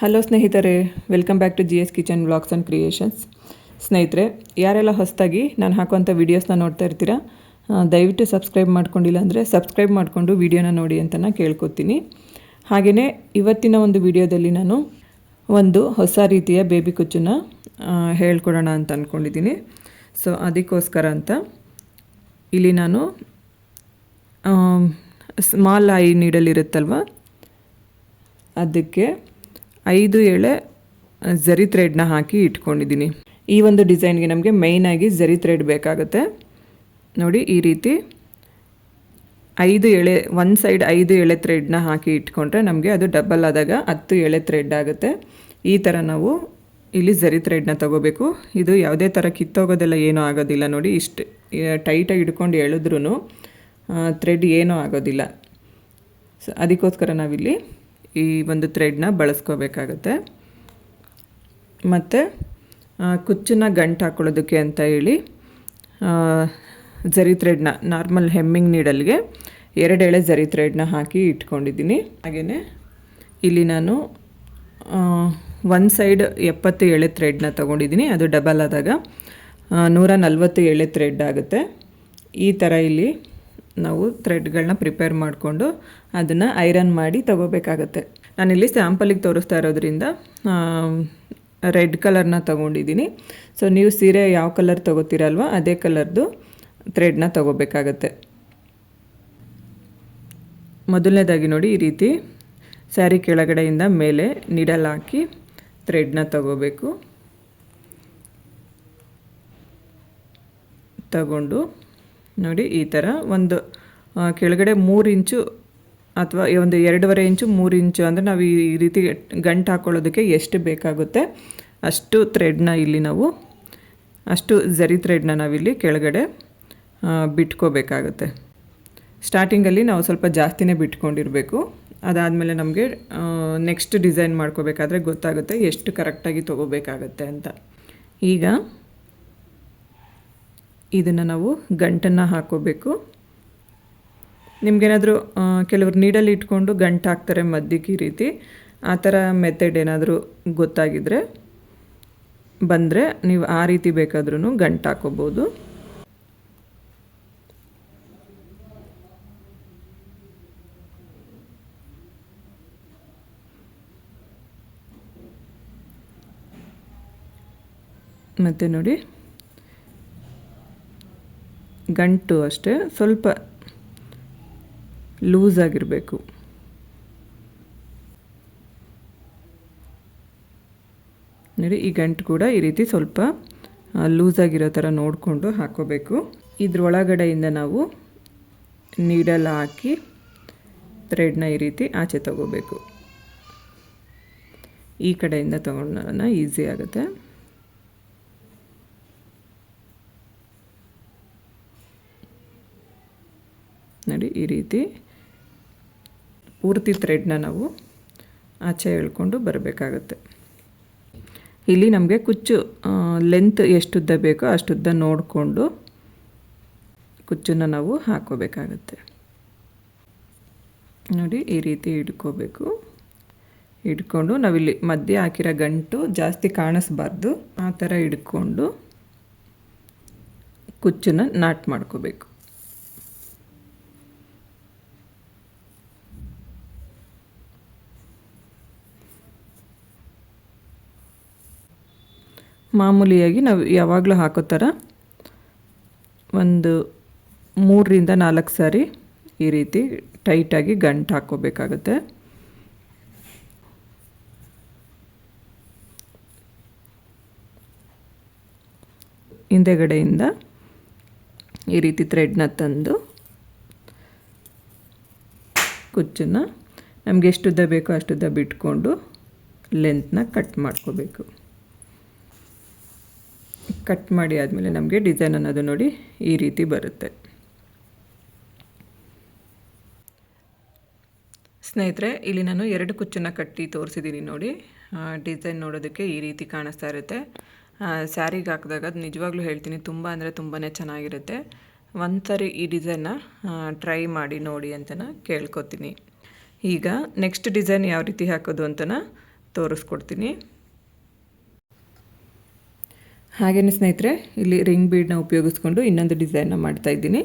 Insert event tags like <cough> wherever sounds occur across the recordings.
Hello ಸ್ನೇಹಿತರೆ. Welcome back to G S kitchen blogs and creations ಸ್ನೇಹಿತರೆ, ಯಾರೆಲ್ಲ ಹೊಸದಾಗಿ ನಾನು ಹಾಕುವಂಥ ವೀಡಿಯೋಸ್ನ ನೋಡ್ತಾ ಇರ್ತೀರಾ ದಯವಿಟ್ಟು ಸಬ್ಸ್ಕ್ರೈಬ್ ಮಾಡ್ಕೊಂಡಿಲ್ಲ ಅಂದರೆ ಸಬ್ಸ್ಕ್ರೈಬ್ ಮಾಡಿಕೊಂಡು ವೀಡಿಯೋನ ನೋಡಿ ಅಂತ ಕೇಳ್ಕೊತೀನಿ. ಹಾಗೆಯೇ ಇವತ್ತಿನ ಒಂದು ವಿಡಿಯೋದಲ್ಲಿ ನಾನು ಒಂದು ಹೊಸ ರೀತಿಯ ಬೇಬಿ ಕುಚ್ಚನ್ನ ಹೇಳ್ಕೊಡೋಣ ಅಂತ ಅಂದ್ಕೊಂಡಿದ್ದೀನಿ ಸೊ ಅದಕ್ಕೋಸ್ಕರ ಅಂತ ಇಲ್ಲಿ ನಾನು ಸ್ಮಾಲ್ ಐ ನೀಡಲ್ ಇರುತ್ತಲ್ವ, ಅದಕ್ಕೆ ಐದು ಎಳೆ ಝರಿ ಥ್ರೆಡ್ನ ಹಾಕಿ ಇಟ್ಕೊಂಡಿದ್ದೀನಿ. ಈ ಒಂದು ಡಿಸೈನ್ಗೆ ನಮಗೆ ಮೇಯ್ನಾಗಿ ಝರಿ ಥ್ರೆಡ್ ಬೇಕಾಗುತ್ತೆ. ನೋಡಿ, ಈ ರೀತಿ ಐದು ಎಳೆ ಒಂದು ಸೈಡ್ ಐದು ಎಳೆ ಥ್ರೆಡ್ನ ಹಾಕಿ ಇಟ್ಕೊಂಡ್ರೆ ನಮಗೆ ಅದು ಡಬಲ್ ಆದಾಗ ಹತ್ತು ಎಳೆ ಥ್ರೆಡ್ ಆಗುತ್ತೆ. ಈ ಥರ ನಾವು ಇಲ್ಲಿ ಝರಿ ಥ್ರೆಡ್ನ ತಗೋಬೇಕು. ಇದು ಯಾವುದೇ ಥರ ಕಿತ್ತೋಗೋದೆಲ್ಲ ಏನೂ ಆಗೋದಿಲ್ಲ ನೋಡಿ, ಇಷ್ಟು ಟೈಟಾಗಿ ಇಟ್ಕೊಂಡು ಎಳೆದ್ರೂ ಥ್ರೆಡ್ ಏನೂ ಆಗೋದಿಲ್ಲ. ಸೊ ಅದಕ್ಕೋಸ್ಕರ ನಾವಿಲ್ಲಿ ಈ ಒಂದು ಥ್ರೆಡ್ನ ಬಳಸ್ಕೋಬೇಕಾಗತ್ತೆ. ಮತ್ತು ಕುಚ್ಚನ್ನ ಗಂಟು ಹಾಕ್ಕೊಳ್ಳೋದಕ್ಕೆ ಅಂತ ಹೇಳಿ ಜರಿ ಥ್ರೆಡ್ನ ನಾರ್ಮಲ್ ಹೆಮ್ಮಿಂಗ್ ನೀಡಲ್ಗೆ ಎರಡು ಎಳೆ ಜರಿ ಥ್ರೆಡ್ನ ಹಾಕಿ ಇಟ್ಕೊಂಡಿದ್ದೀನಿ. ಹಾಗೆಯೇ ಇಲ್ಲಿ ನಾನು ಒಂದು ಸೈಡ್ ಎಪ್ಪತ್ತು ಎಳೆ ಥ್ರೆಡ್ನ ತೊಗೊಂಡಿದ್ದೀನಿ. ಅದು ಡಬಲ್ ಆದಾಗ ನೂರ ನಲ್ವತ್ತು ಎಳೆ ಥ್ರೆಡ್ ಆಗುತ್ತೆ. ಈ ಥರ ಇಲ್ಲಿ ನಾವು ಥ್ರೆಡ್ಗಳನ್ನ ಪ್ರಿಪೇರ್ ಮಾಡಿಕೊಂಡು ಅದನ್ನು ಐರನ್ ಮಾಡಿ ತಗೋಬೇಕಾಗತ್ತೆ. ನಾನಿಲ್ಲಿ ಸ್ಯಾಂಪಲಿಗೆ ತೋರಿಸ್ತಾ ಇರೋದ್ರಿಂದ ರೆಡ್ ಕಲರ್ನ ತೊಗೊಂಡಿದ್ದೀನಿ ಸೊ, ನೀವು ಸೀರೆ ಯಾವ ಕಲರ್ ತೊಗೋತೀರಲ್ವ, ಅದೇ ಕಲರ್ದು ಥ್ರೆಡ್ನ ತೊಗೋಬೇಕಾಗತ್ತೆ. ಮೊದಲನೇದಾಗಿ ನೋಡಿ ಈ ರೀತಿ ಸ್ಯಾರಿ ಕೆಳಗಡೆಯಿಂದ ಮೇಲೆ ಹಾಕಿ ಥ್ರೆಡ್ನ ತಗೋಬೇಕು. ತಗೊಂಡು ನೋಡಿ, ಈ ಥರ ಒಂದು ಕೆಳಗಡೆ ಮೂರು ಇಂಚು ಅಥವಾ ಒಂದು ಎರಡೂವರೆ ಇಂಚು, ಮೂರು ಇಂಚು ಅಂದರೆ ನಾವು ಈ ರೀತಿ ಗಂಟು ಹಾಕ್ಕೊಳ್ಳೋದಕ್ಕೆ ಎಷ್ಟು ಬೇಕಾಗುತ್ತೆ. ಅಷ್ಟು ಥ್ರೆಡ್ನ ಇಲ್ಲಿ ನಾವು, ಅಷ್ಟು ಝರಿ ಥ್ರೆಡ್ನ ನಾವಿಲ್ಲಿ ಕೆಳಗಡೆ ಬಿಟ್ಕೋಬೇಕಾಗುತ್ತೆ. ಸ್ಟಾರ್ಟಿಂಗಲ್ಲಿ ನಾವು ಸ್ವಲ್ಪ ಜಾಸ್ತಿನೇ ಬಿಟ್ಕೊಂಡಿರಬೇಕು. ಅದಾದಮೇಲೆ ನಮಗೆ ನೆಕ್ಸ್ಟ್ ಡಿಸೈನ್ ಮಾಡ್ಕೋಬೇಕಾದ್ರೆ ಗೊತ್ತಾಗುತ್ತೆ ಎಷ್ಟು ಕರೆಕ್ಟಾಗಿ ತೊಗೋಬೇಕಾಗತ್ತೆ ಅಂತ. ಈಗ ಇದನ್ನು ನಾವು ಗಂಟನ್ನು ಹಾಕೋಬೇಕು. ನಿಮಗೇನಾದರೂ ಕೆಲವರು ನೀಡಲ್ಲಿ ಇಟ್ಕೊಂಡು ಗಂಟು ಹಾಕ್ತಾರೆ ಮದ್ದಿಗೆ ಈ ರೀತಿ, ಆ ಥರ ಮೆಥಡ್ ಏನಾದರೂ ಗೊತ್ತಾಗಿದ್ದರೆ ಬಂದರೆ ನೀವು ಆ ರೀತಿ ಬೇಕಾದ್ರೂ ಗಂಟು ಹಾಕೋಬೋದು. ಮತ್ತು ನೋಡಿ. ಗಂಟು ಅಷ್ಟೇ, ಸ್ವಲ್ಪ ಲೂಸ್ ಆಗಿರಬೇಕು. ನೋಡಿ, ಈ ಗಂಟು ಕೂಡ ಈ ರೀತಿ ಸ್ವಲ್ಪ ಲೂಸ್ ಆಗಿರೋ ಥರ ನೋಡಿಕೊಂಡು ಹಾಕೋಬೇಕು. ಇದ್ರೊಳಗಡೆಯಿಂದ ನಾವು ನೀಡಲ್ ಹಾಕಿ ಥ್ರೆಡ್ನ ಈ ರೀತಿ ಆಚೆ ತಗೋಬೇಕು. ಈ ಕಡೆಯಿಂದ ತೊಗೊಂಡ ಈಸಿ ಆಗುತ್ತೆ. ನೋಡಿ ಈ ರೀತಿ ಪೂರ್ತಿ ಥ್ರೆಡ್ನ ನಾವು ಆಚೆ ಎಳ್ಕೊಂಡು ಬರಬೇಕಾಗತ್ತೆ. ಇಲ್ಲಿ ನಮಗೆ ಕುಚ್ಚು ಲೆಂತ್ ಎಷ್ಟುದ್ದ ಬೇಕೋ ಅಷ್ಟುದ್ದ ನೋಡಿಕೊಂಡು ಕುಚ್ಚನ್ನು ನಾವು ಹಾಕೋಬೇಕಾಗತ್ತೆ ನೋಡಿ ಈ ರೀತಿ ಹಿಡ್ಕೋಬೇಕು ಹಿಡ್ಕೊಂಡು ನಾವಿಲ್ಲಿ ಮಧ್ಯೆ ಹಾಕಿರೋ ಗಂಟು ಜಾಸ್ತಿ ಕಾಣಿಸ್ಬಾರ್ದು. ಆ ಥರ ಹಿಡ್ಕೊಂಡು ಕುಚ್ಚನ್ನು ನಾಟ್ ಮಾಡ್ಕೋಬೇಕು. ಮಾಮೂಲಿಯಾಗಿ ನಾವು ಯಾವಾಗಲೂ ಹಾಕೋ ಥರ ಒಂದು ಮೂರರಿಂದ ನಾಲ್ಕು ಸಾರಿ ಈ ರೀತಿ ಟೈಟಾಗಿ ಗಂಟು ಹಾಕ್ಕೋಬೇಕಾಗತ್ತೆ. ಹಿಂದೆಗಡೆಯಿಂದ ಈ ರೀತಿ ಥ್ರೆಡ್ನ ತಂದು ಕುಚ್ಚನ್ನ ನಮಗೆ ಎಷ್ಟುದ್ದ ಬೇಕೋ ಅಷ್ಟುದ್ದ ಬಿಟ್ಕೊಂಡು ಲೆಂತ್ನ ಕಟ್ ಮಾಡ್ಕೋಬೇಕು. ಕಟ್ ಮಾಡಿ ಆದಮೇಲೆ ನಮಗೆ ಡಿಸೈನ್ ಅನ್ನೋದು ನೋಡಿ ಈ ರೀತಿ ಬರುತ್ತೆ. ಸ್ನೇಹಿತರೆ, ಇಲ್ಲಿ ನಾನು ಎರಡು ಕುಚ್ಚನ್ನು ಕಟ್ಟಿ ತೋರಿಸಿದ್ದೀನಿ ನೋಡಿ. ಡಿಸೈನ್ ನೋಡೋದಕ್ಕೆ ಈ ರೀತಿ ಕಾಣಿಸ್ತಾ ಇರುತ್ತೆ. ಸ್ಯಾರಿಗೆ ಹಾಕಿದಾಗ ಅದು ನಿಜವಾಗ್ಲೂ ಹೇಳ್ತೀನಿ, ತುಂಬ ಅಂದರೆ ತುಂಬಾ ಚೆನ್ನಾಗಿರುತ್ತೆ. ಒಂದು ಸರಿ ಈ ಡಿಸೈನ್ನ ಟ್ರೈ ಮಾಡಿ ನೋಡಿ ಅಂತನ ಕೇಳ್ಕೊತೀನಿ. ಈಗ ನೆಕ್ಸ್ಟ್ ಡಿಸೈನ್ ಯಾವ ರೀತಿ ಹಾಕೋದು ಅಂತನ ತೋರಿಸ್ಕೊಡ್ತೀನಿ. ಹಾಗೆಯೇ ಸ್ನೇಹಿತರೆ, ಇಲ್ಲಿ ರಿಂಗ್ ಬೀಡನ್ನ ಉಪಯೋಗಿಸ್ಕೊಂಡು ಇನ್ನೊಂದು ಡಿಸೈನ್ನ ಮಾಡ್ತಾಯಿದ್ದೀನಿ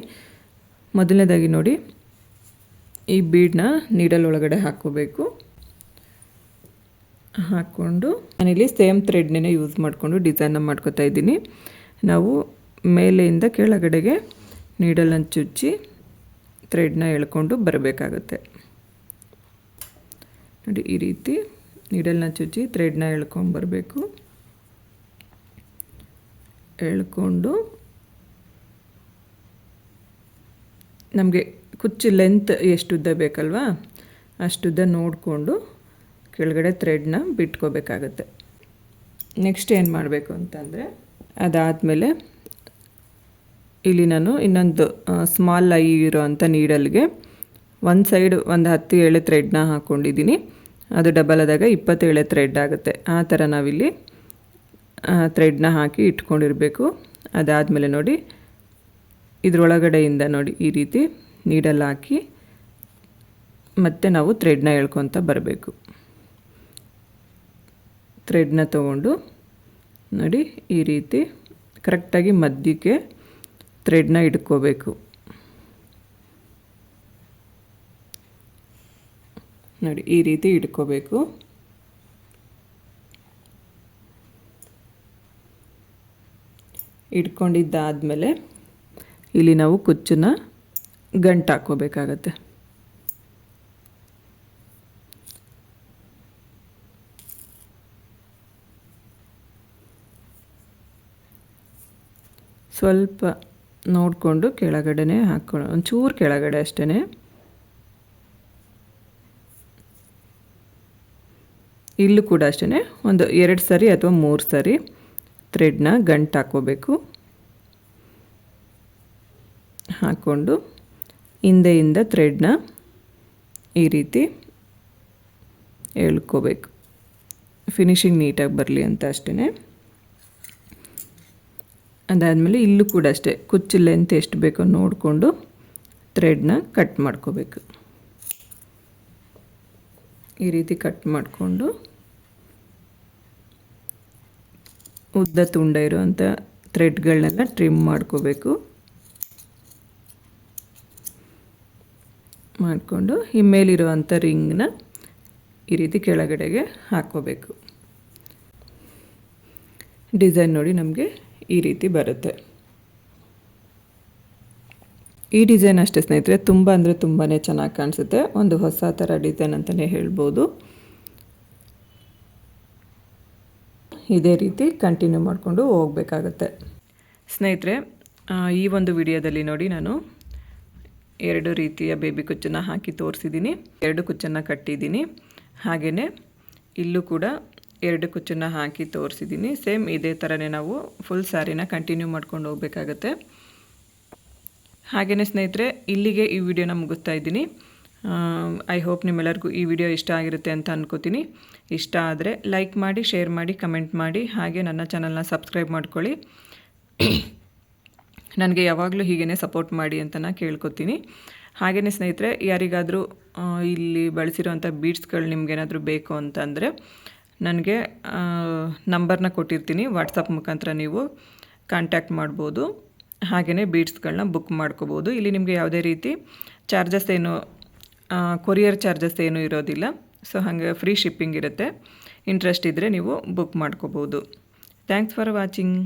ಮೊದಲನೇದಾಗಿ ನೋಡಿ, ಈ ಬೀಡನ್ನ ನೀಡಲ್ ಒಳಗಡೆ ಹಾಕ್ಕೋಬೇಕು. ಹಾಕ್ಕೊಂಡು ನಾನಿಲ್ಲಿ ಸೇಮ್ ಥ್ರೆಡ್ನೇ ಯೂಸ್ ಮಾಡಿಕೊಂಡು ಡಿಸೈನ್ನ ಮಾಡ್ಕೋತಾ ಇದ್ದೀನಿ. ನಾವು ಮೇಲೆಯಿಂದ ಕೆಳಗಡೆಗೆ ನೀಡಲನ್ನು ಚುಚ್ಚಿ ಥ್ರೆಡ್ನ ಎಳ್ಕೊಂಡು ಬರಬೇಕಾಗುತ್ತೆ. ನೋಡಿ, ಈ ರೀತಿ ನೀಡಲ್ನ ಚುಚ್ಚಿ ಥ್ರೆಡ್ನ ಎಳ್ಕೊಂಡು ಬರಬೇಕು. ಎಳ್ಕೊಂಡು ನಮಗೆ ಕುಚ್ಚು ಲೆಂತ್ ಎಷ್ಟು ಉದ್ದ ಬೇಕಲ್ವಾ? ಅಷ್ಟುದ್ದ ನೋಡಿಕೊಂಡು ಕೆಳಗಡೆ ಥ್ರೆಡ್ನ ಬಿಟ್ಕೋಬೇಕಾಗತ್ತೆ. ನೆಕ್ಸ್ಟ್ ಏನು ಮಾಡಬೇಕು ಅಂತಂದರೆ ಅದಾದಮೇಲೆ ಇಲ್ಲಿ ನಾನು ಇನ್ನೊಂದು ಸ್ಮಾಲ್ ಐ ಇರೋ ಅಂಥ ನೀಡಲ್ಗೆ ಒಂದು ಸೈಡ್ ಒಂದು ಹತ್ತು ಎಳೆ ಥ್ರೆಡ್ನ ಹಾಕ್ಕೊಂಡಿದ್ದೀನಿ ಅದು ಡಬಲ್ ಆದಾಗ ಇಪ್ಪತ್ತೇಳೆ ಥ್ರೆಡ್ ಆಗುತ್ತೆ. ಆ ಥರ ನಾವಿಲ್ಲಿ ಥ್ರೆಡ್ನ ಹಾಕಿ ಇಟ್ಕೊಂಡಿರಬೇಕು. ಅದಾದಮೇಲೆ ನೋಡಿ, ಇದರೊಳಗಡೆಯಿಂದ ನೋಡಿ ಈ ರೀತಿ ನೀಡಲ್ ಹಾಕಿ ಮತ್ತೆ ನಾವು ಥ್ರೆಡ್ನ ಎಳ್ಕೊತ ಬರಬೇಕು. ಥ್ರೆಡ್ನ ತಗೊಂಡು ನೋಡಿ ಈ ರೀತಿ ಕರೆಕ್ಟಾಗಿ ಮಧ್ಯಕ್ಕೆ ಥ್ರೆಡ್ನ ಇಟ್ಕೋಬೇಕು. ನೋಡಿ ಈ ರೀತಿ ಇಟ್ಕೋಬೇಕು. ಇಟ್ಕೊಂಡಿದ್ದಾದಮೇಲೆ ಇಲ್ಲಿ ನಾವು ಕುಚ್ಚನ್ನು ಗಂಟು ಹಾಕ್ಕೋಬೇಕಾಗತ್ತೆ. ಸ್ವಲ್ಪ ನೋಡಿಕೊಂಡು ಕೆಳಗಡೆ ಹಾಕ್ಕೊಳ್ಳೋ ಒಂಚೂರು ಕೆಳಗಡೆ ಅಷ್ಟೇ ಇಲ್ಲೂ ಕೂಡ ಅಷ್ಟೇ ಒಂದು ಎರಡು ಸರಿ ಅಥವಾ ಮೂರು ಸರಿ ಥ್ರೆಡ್ನ ಗಂಟು ಹಾಕೋಬೇಕು ಹಾಕ್ಕೊಂಡು ಹಿಂದೆಯಿಂದ ಥ್ರೆಡ್ನ ಈ ರೀತಿ ಎಳ್ಕೋಬೇಕು. ಫಿನಿಶಿಂಗ್ ನೀಟಾಗಿ ಬರಲಿ ಅಂತ ಅಷ್ಟೇ ಅದಾದಮೇಲೆ ಇಲ್ಲೂ ಕೂಡ ಅಷ್ಟೇ, ಕುಚ್ಚು ಲೆಂತ್ ಎಷ್ಟು ಬೇಕೋ ನೋಡಿಕೊಂಡು ಥ್ರೆಡ್ನ ಕಟ್ ಮಾಡ್ಕೋಬೇಕು. ಈ ರೀತಿ ಕಟ್ ಮಾಡಿಕೊಂಡು ಉದ್ದ ತುಂಡ ಇರುವಂಥ ಥ್ರೆಡ್ಗಳನ್ನೆಲ್ಲ ಟ್ರಿಮ್ ಮಾಡ್ಕೋಬೇಕು. ಮಾಡಿಕೊಂಡು ಹಿಮ್ಮೇಲಿರುವಂಥ ಮೇಲಿರುವಂಥ ರಿಂಗ್ನ ಈ ರೀತಿ ಕೆಳಗಡೆಗೆ ಹಾಕ್ಕೋಬೇಕು. ಡಿಸೈನ್ ನೋಡಿ ನಮಗೆ ಈ ರೀತಿ ಬರುತ್ತೆ. ಈ ಡಿಸೈನ್ ಅಷ್ಟೇ ಸ್ನೇಹಿತರೆ, ತುಂಬ ಅಂದರೆ ತುಂಬಾ ಚೆನ್ನಾಗಿ ಕಾಣಿಸುತ್ತೆ. ಒಂದು ಹೊಸ ಥರ ಡಿಸೈನ್ ಅಂತಲೇ ಹೇಳ್ಬೋದು. ಇದೇ ರೀತಿ ಕಂಟಿನ್ಯೂ ಮಾಡಿಕೊಂಡು ಹೋಗಬೇಕಾಗತ್ತೆ. ಸ್ನೇಹಿತರೆ ಈ ಒಂದು ವಿಡಿಯೋದಲ್ಲಿ ನೋಡಿ ನಾನು ಎರಡು ರೀತಿಯ ಬೇಬಿ ಕುಚ್ಚನ್ನು ಹಾಕಿ ತೋರಿಸಿದ್ದೀನಿ. ಎರಡು ಕುಚ್ಚನ್ನು ಕಟ್ಟಿದ್ದೀನಿ. ಹಾಗೆಯೇ ಇಲ್ಲೂ ಕೂಡ ಎರಡು ಕುಚ್ಚನ್ನು ಹಾಕಿ ತೋರಿಸಿದ್ದೀನಿ. ಸೇಮ್ ಇದೇ ಥರನೇ ನಾವು ಫುಲ್ ಸ್ಯಾರಿನ ಕಂಟಿನ್ಯೂ ಮಾಡ್ಕೊಂಡು ಹೋಗಬೇಕಾಗತ್ತೆ. ಹಾಗೆಯೇ ಸ್ನೇಹಿತರೆ, ಇಲ್ಲಿಗೆ ಈ ವಿಡಿಯೋನ ಮುಗಿಸ್ತಾ ಇದ್ದೀನಿ. ಐ ಹೋಪ್ ನಿಮ್ಮೆಲ್ಲರಿಗೂ ಈ ವಿಡಿಯೋ ಇಷ್ಟ ಆಗಿರುತ್ತೆ ಅಂತ ಅನ್ಕೋತೀನಿ. ಇಷ್ಟ ಆದರೆ ಲೈಕ್ ಮಾಡಿ ಶೇರ್ ಮಾಡಿ ಕಮೆಂಟ್ ಮಾಡಿ, ಹಾಗೆ ನನ್ನ ಚಾನಲ್ನ ಸಬ್ಸ್ಕ್ರೈಬ್ ಮಾಡ್ಕೊಳ್ಳಿ. <coughs> ನನಗೆ ಯಾವಾಗಲೂ ಹೀಗೇ ಸಪೋರ್ಟ್ ಮಾಡಿ ಅಂತ ನಾನು ಕೇಳ್ಕೊತೀನಿ. ಹಾಗೆಯೇ ಸ್ನೇಹಿತರೆ, ಯಾರಿಗಾದರೂ ಇಲ್ಲಿ ಬಳಸಿರೋಂಥ ಬೀಡ್ಸ್ಗಳು ನಿಮಗೇನಾದರೂ ಬೇಕು ಅಂತಂದರೆ ನನಗೆ ನಂಬರ್ನ ಕೊಟ್ಟಿರ್ತೀನಿ. ವಾಟ್ಸಪ್ ಮುಖಾಂತರ ನೀವು ಕಾಂಟ್ಯಾಕ್ಟ್ ಮಾಡ್ಬೋದು. ಹಾಗೆಯೇ ಬೀಡ್ಸ್ಗಳನ್ನ ಬುಕ್ ಮಾಡ್ಕೋಬೋದು. ಇಲ್ಲಿ ನಿಮಗೆ ಯಾವುದೇ ರೀತಿ ಚಾರ್ಜಸ್ ಏನು ಕೊರಿಯರ್ ಚಾರ್ಜಸ್ ಏನೂ ಇರೋದಿಲ್ಲ. ಸೊ ಹಾಗೆ ಫ್ರೀ ಶಿಪ್ಪಿಂಗ್ ಇರುತ್ತೆ. ಇಂಟ್ರೆಸ್ಟ್ ಇದ್ದರೆ ನೀವು ಬುಕ್ ಮಾಡ್ಕೋಬೋದು. Thanks for watching